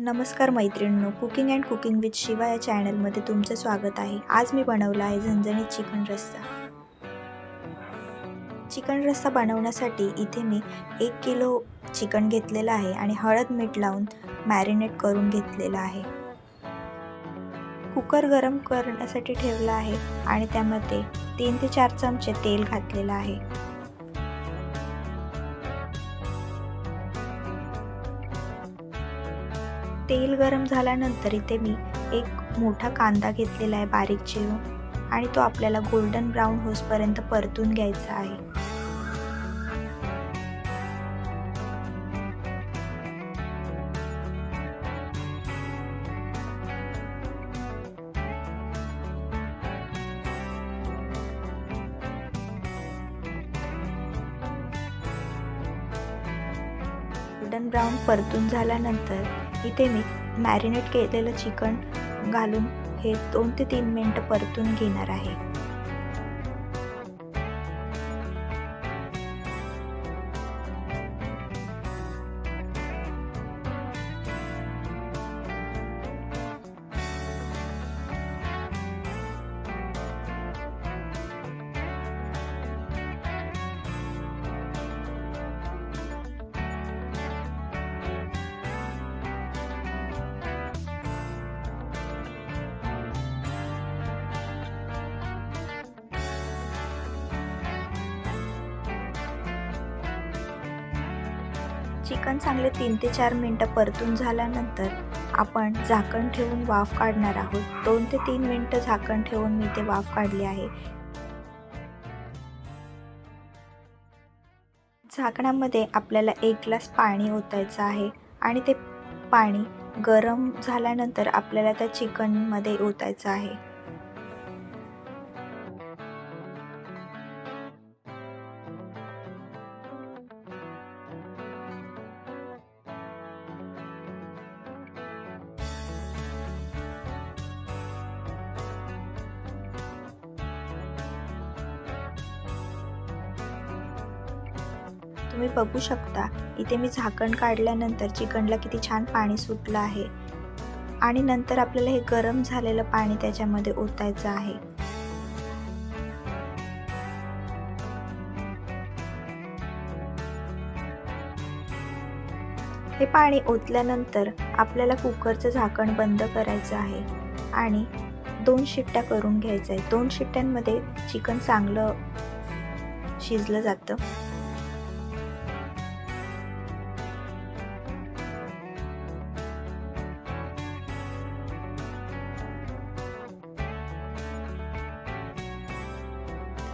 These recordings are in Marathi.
नमस्कार मैत्रिणींनो cooking and cooking with Shiva या चॅनलमध्ये तुमचं स्वागत आहे. आज मी बनवला आहे झणझणीत चिकन रस्सा. चिकन रस्सा बनवण्यासाठी इथे मी एक किलो चिकन घेतलेलं आहे आणि हळद मीठ लावून मॅरिनेट करून घेतलेलं आहे. कुकर गरम करण्यासाठी ठेवला आहे आणि त्यामध्ये तीन ते चार चमचे तेल घातलेलं आहे. तेल गरम झाल्यानंतर इथे मी एक मोठा कांदा घेतलेला आहे बारीक चिरून आणि तो आपल्याला गोल्डन ब्राऊन होसपर्यंत परतून घ्यायचा आहे. गोल्डन ब्राऊन परतून झाल्यानंतर इथे मी मॅरिनेट केलेलं चिकन घालून हे दोन ते तीन मिनटं परतून घेणार आहे. चिकन चांगले तीन ते चार मिनटं परतून झाल्यानंतर आपण झाकण ठेवून वाफ काढणार आहोत. दोन ते तीन मिनटं झाकण ठेवून मी ते वाफ काढली आहे. झाकणामध्ये आपल्याला एक ग्लास पाणी ओतायचं आहे आणि ते पाणी गरम झाल्यानंतर आपल्याला त्या चिकनमध्ये ओतायचं आहे. तुम्ही बघू शकता. इथे मी झाकण काढल्यानंतर चिकनला किती छान पाणी सुटलं आहे. आणि नंतर आपल्याला हे गरम झालेलं पाणी त्याच्यामध्ये ओतायचं आहे. हे पाणी ओतल्यानंतर आपल्याला कुकरचं झाकण बंद करायचं आहे. आणि दोन शिट्ट्या करून घ्यायचं आहे दोन शिट्ट्यांमध्ये चिकन चांगलं शिजलं जातं.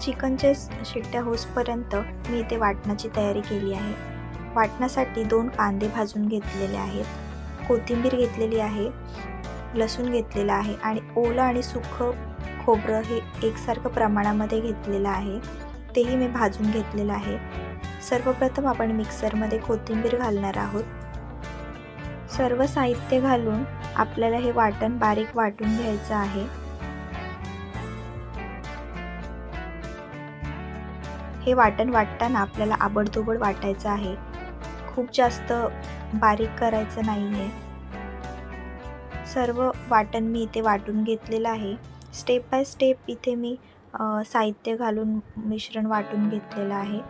चिकनचे शिट्ट्या होसपर्यंत मी इथे वाटणाची तयारी केली आहे. वाटण्यासाठी दोन कांदे भाजून घेतलेले आहेत. कोथिंबीर घेतलेली आहे. लसूण घेतलेलं आहे. आणि ओलं आणि सुखं खोबरं हे एकसारखं प्रमाणामध्ये घेतलेलं आहे. तेही मी भाजून घेतलेलं आहे. सर्वप्रथम आपण मिक्सरमध्ये कोथिंबीर घालणार आहोत. सर्व साहित्य घालून आपल्याला हे वाटण बारीक वाटून घ्यायचं आहे. हे वाटण वाटताना आपल्याला आबडधोबड वाटायचं आहे. खूप जास्त बारीक करायचं नाही आहे सर्व वाटण मी इथे वाटून घेतलेलं आहे. स्टेप बाय स्टेप इथे मी साहित्य घालून मिश्रण वाटून घेतलेलं आहे.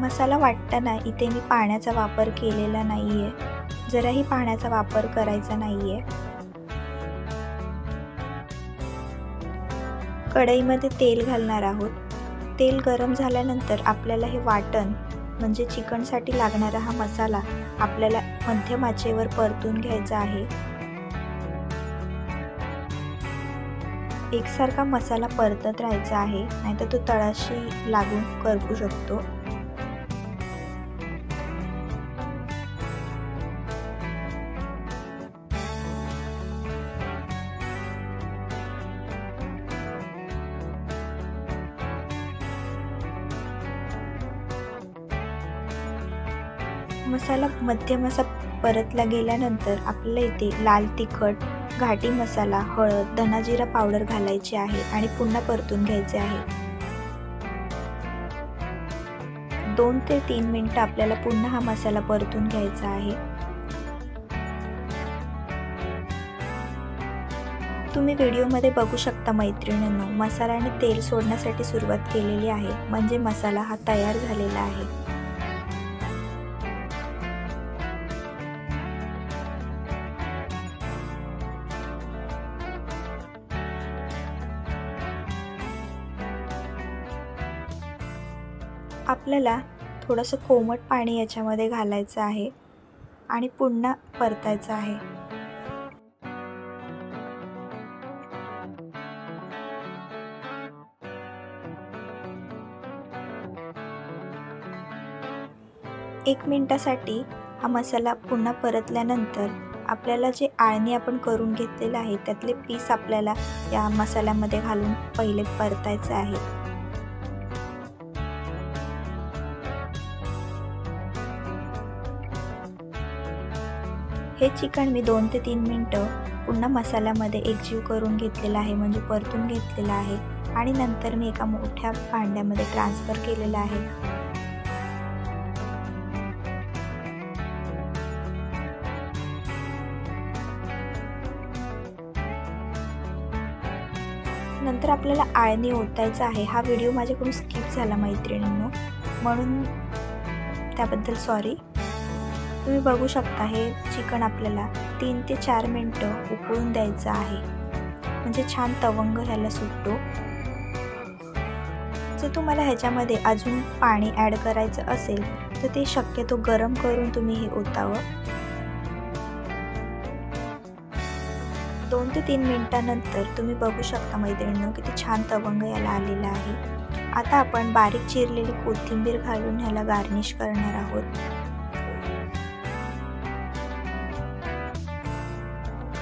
मसाला वाटताना इथे मी पाण्याचा वापर केलेला नाही आहे जराही पाण्याचा वापर करायचा नाही आहे कढईमध्ये तेल घालणार आहोत. तेल गरम झाल्यानंतर आपल्याला हे वाटण म्हणजे चिकनसाठी लागणारा हा मसाला आपल्याला मध्यम आचेवर परतून घ्यायचा आहे. एकसारखा मसाला परतत राहायचा आहे. नाहीतर तो तळाशी लागून करपू शकतो. मसाला मध्यम असा परतला गेल्यानंतर आपल्याला इथे लाल तिखट घाटी मसाला हळद धनाजिरा पावडर घालायची आहे आणि पुन्हा परतून घ्यायचे आहे. दोन ते तीन मिनटं आपल्याला पुन्हा हा मसाला परतून घ्यायचा आहे. तुम्ही व्हिडिओमध्ये बघू शकता मैत्रिणींनो मसाल्याने तेल सोडण्यासाठी सुरुवात केलेली आहे म्हणजे मसाला हा तयार झालेला आहे. आपल्याला थोडंसं कोमट पाणी याच्यामध्ये घालायचं आहे आणि पुन्हा परतायचं आहे. एक मिनटासाठी हा मसाला पुन्हा परतल्यानंतर आपल्याला जे आळणी आपण करून घेतलेलं आहे त्यातले पीस आपल्याला या मसाल्यामध्ये घालून पहिले परतायचं आहे हे चिकन मी दोन ते तीन मिनटं पुन्हा मसाल्यामध्ये एकजीव करून घेतलेलं आहे म्हणजे परतून घेतलेलं आहे. आणि नंतर मी एका मोठ्या भांड्यामध्ये ट्रान्सफर केलेलं आहे. नंतर आपल्याला आळणी ओतायचं आहे. हा व्हिडिओ माझ्याकडून स्किप झाला मैत्रिणींनो. म्हणून त्याबद्दल सॉरी तुम्ही बघू शकता हे चिकन आपल्याला तीन ते चार मिनटं उकळून द्यायचं आहे. म्हणजे छान तवंग ह्याला सुटतो जर तुम्हाला ह्याच्यामध्ये अजून पाणी ॲड करायचं असेल तर ते शक्यतो गरम करून तुम्ही हे ओतावं. दोन ते तीन मिनटानंतर तुम्ही बघू शकता मैत्रिणींनो किती छान तवंग याला आलेला आहे. आता आपण बारीक चिरलेली कोथिंबीर घालून ह्याला गार्निश करणार आहोत.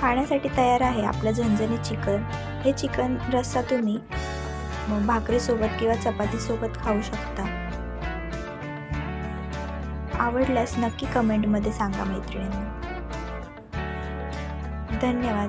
खाण्यासाठी तयार आहे आपलं झणझणीत चिकन. हे चिकन रस्सा तुम्ही भाकरीसोबत किंवा चपातीसोबत खाऊ शकता. आवडल्यास नक्की कमेंटमध्ये सांगा मैत्रिणींना. धन्यवाद.